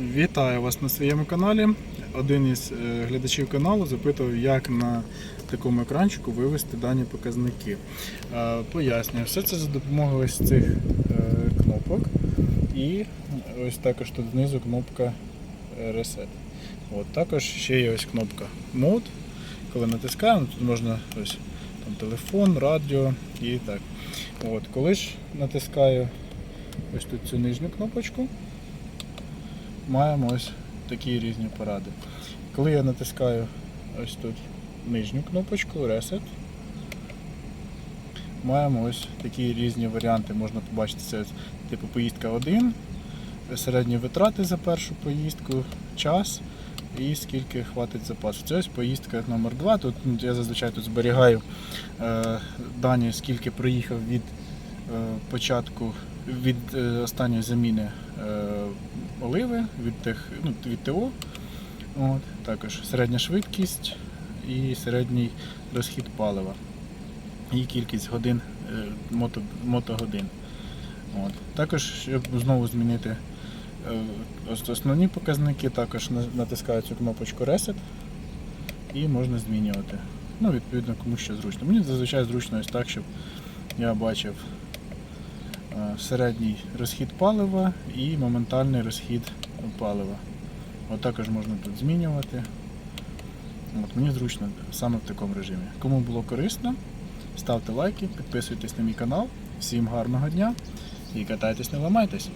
Вітаю вас на своєму каналі. Один із е, глядачів каналу запитував, як на такому екранчику вивести дані показники. Е, Пояснюю, все це за допомогою ось цих е, кнопок. І ось також тут знизу кнопка Reset. От, також ще є ось кнопка Mode. Коли натискаємо, тут можна ось там, телефон, радіо і так. От, коли ж натискаю ось тут цю нижню кнопочку, маємо ось такі різні поради. Коли я натискаю ось тут нижню кнопочку Reset, маємо ось такі різні варіанти. Можна побачити це типу поїздка 1, середні витрати за першу поїздку, час і скільки хватить запасу. Це ось поїздка номер 2 Тут ну, я зазвичай тут зберігаю е, дані, скільки проїхав від е, початку від е, останньої заміни е, оливи, від, тих, ну, від ТО. От, також середня швидкість і середній розхід палива. І кількість годин, е, мото, мотогодин. От. Також, щоб знову змінити е, основні показники, також на- натискаю цю кнопочку Reset і можна змінювати. Ну, відповідно, кому що зручно. Мені зазвичай зручно ось так, щоб я бачив середній розхід палива і моментальний розхід палива. От також можна тут змінювати. От, мені зручно саме в такому режимі. Кому було корисно, ставте лайки, підписуйтесь на мій канал. Всім гарного дня і катайтесь, не ламайтесь.